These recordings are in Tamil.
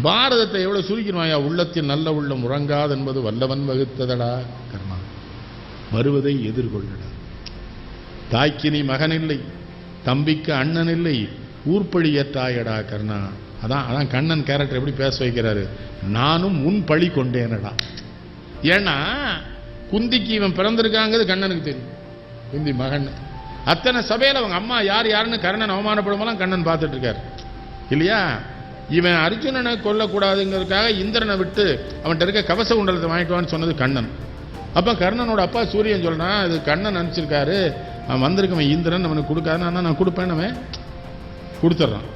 பாரதத்தை எவ்வளோ சுருக்கிடுவாயா உள்ளத்தில் நல்ல உள்ளம் உறங்காது என்பது வல்லவன் வகுத்ததடா? கர்மா. வருவதை எதிர்கொள்ளடா. தாய்க்கினி மகன் இல்லை தம்பிக்கு அண்ணன் இல்லை ஊர்ப்பழி தாயடா கர்ணா. அதான் அதான் கண்ணன் கேரக்டர் எப்படி பேச வைக்கிறாரு? நானும் உன் பழி கொண்டேனடா. ஏன்னா குந்திக்கு இவன் பிறந்திருக்காங்கிறது கண்ணனுக்கு தெரியும். குந்தி மகன். அத்தனை சபையில் அவங்க அம்மா யார் யாருன்னு கர்ணன் அவமானப்படும்போதெல்லாம் கண்ணன் பார்த்துட்டு இருக்காரு. இல்லையா? இவன் அர்ஜுனனை கொல்லக்கூடாதுங்கிறதுக்காக இந்திரனை விட்டு அவன்கிட்ட இருக்க கவச குண்டலத்தை வாங்கிட்டு வான்னு சொன்னது கண்ணன். அப்போ கர்ணனோட அப்பா சூரியன் சொல்கிறான் அது கண்ணன் நினச்சிருக்காரு அவன் வந்திருக்கவன் இந்திரன் அவனுக்கு கொடுக்காதுன்னு அண்ணா நான் கொடுப்பேன் அவன் கொடுத்துட்றான்.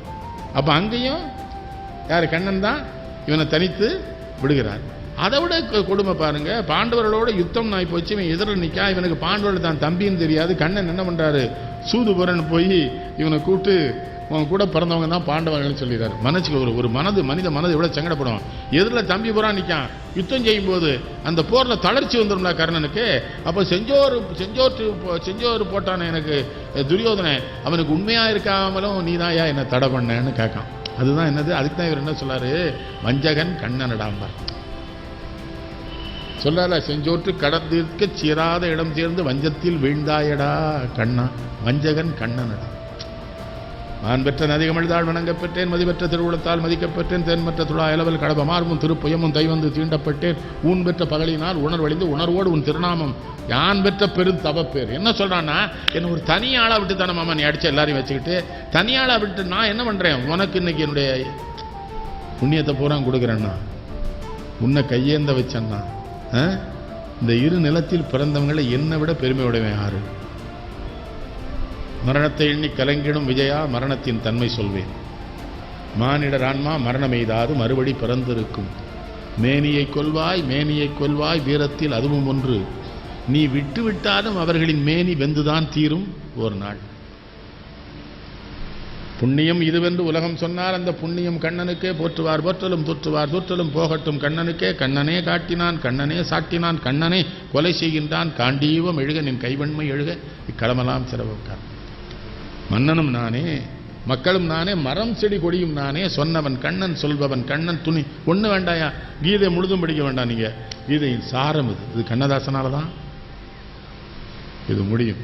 அப்போ அங்கேயும் யார் கண்ணன் தான் இவனை தனித்து விடுகிறார். அதை விட கொடுமை பாருங்க. பாண்டவர்களோட யுத்தம் நான் போச்சு இவன் எதிரில் நிற்கா இவனுக்கு பாண்டவர்கள் தான் தம்பின்னு தெரியாது. கண்ணன் என்ன பண்ணுறாரு சூதுபுரன் போய் இவனை கூப்பிட்டு உன் கூட பிறந்தவங்க தான் பாண்டவர்கள்னு சொல்லிடுறாரு மனசுக்கு ஒரு ஒரு மனது மனித மனது எவ்வளோ சங்கடப்படும் எதிரில் தம்பி புறா நிற்கான் யுத்தம் செய்யும்போது அந்த போரில் தளர்ச்சி வந்துடும்ல கர்ணனுக்கு. அப்போ செஞ்சோர் செஞ்சோர் செஞ்சோர் போட்டான எனக்கு துரியோதனை. அவனுக்கு உண்மையாக இருக்காமலும் நீ தான் என்னை தடை பண்ணேன்னு கேட்கான். அதுதான் என்னது? அதுக்கு தான் இவர் என்ன சொல்லாரு? வஞ்சகன் கண்ணனடாம்பார். சொல்லல செஞ்சோற்று கடத்திற்கு சீராத இடம் சேர்ந்து வஞ்சத்தில் வீழ்ந்தாயடா கண்ணா. வஞ்சகன் கண்ணனடா. நான் பெற்ற நதிகமிழ்தாள் வணங்கப் பெற்றேன் மதிபெற்ற திருவுளத்தால் மதிக்கப்பெற்றேன் தென்மற்ற துளா இளவல் கடபமார்பும் திருப்புயமும் தைவந்து தீண்டப்பட்டேன். ஊன் பெற்ற பகலினால் உணர்வழிந்து உணர்வோடு உன் திருநாமம். யான் பெற்ற பெரும் தவப்பேர். என்ன சொல்கிறான்னா என்னை ஒரு தனியாளாக விட்டு தானே மாமா நீ அடித்த எல்லாரையும் வச்சுக்கிட்டு தனியாளாக விட்டு நான் என்ன பண்ணுறேன் உனக்கு இன்னைக்கு என்னுடைய புண்ணியத்தை பூரா கொடுக்குறேன்னா? உன்னை கையேந்த வச்சேன்னா? ஆ? இந்த இரு நிலத்தில் பிறந்தவங்களை என்னை விட பெருமை உடையவன் யாரு? மரணத்தை எண்ணி கலங்கிடும் விஜயா மரணத்தின் தன்மை சொல்வேன். மானிடர் ஆன்மா மறுபடி பிறந்திருக்கும். மேனியை கொல்வாய் மேனியை கொல்வாய் வீரத்தில் அதுவும் ஒன்று. நீ விட்டு விட்டாலும் அவர்களின் மேனி வெந்துதான் தீரும் ஒரு நாள் புண்ணியம் இதுவென்று உலகம் சொன்னார் அந்த புண்ணியம் கண்ணனுக்கே போற்றுவார் போற்றலும் தூற்றுவார் தூற்றலும் போகட்டும். கண்ணனுக்கே கண்ணனே காட்டினான் கண்ணனே சாட்டினான் கண்ணனே கொலை செய்கின்றான். காண்டீவம் எழுக நின் கைவன்மை எழுக. இக்களமெல்லாம் சிறவுக்கார் மன்னனும் நானே மக்களும் நானே மரம் செடி கொடியும் நானே சொன்னவன் கண்ணன் சொல்பவன் கண்ணன் துணி ஒன்று வேண்டாயா? கீதை முழுதும் படிக்க வேண்டாம் நீங்கள் கீதையின் சாரம் இது. இது கண்ணதாசனால தான் இது முடியும்.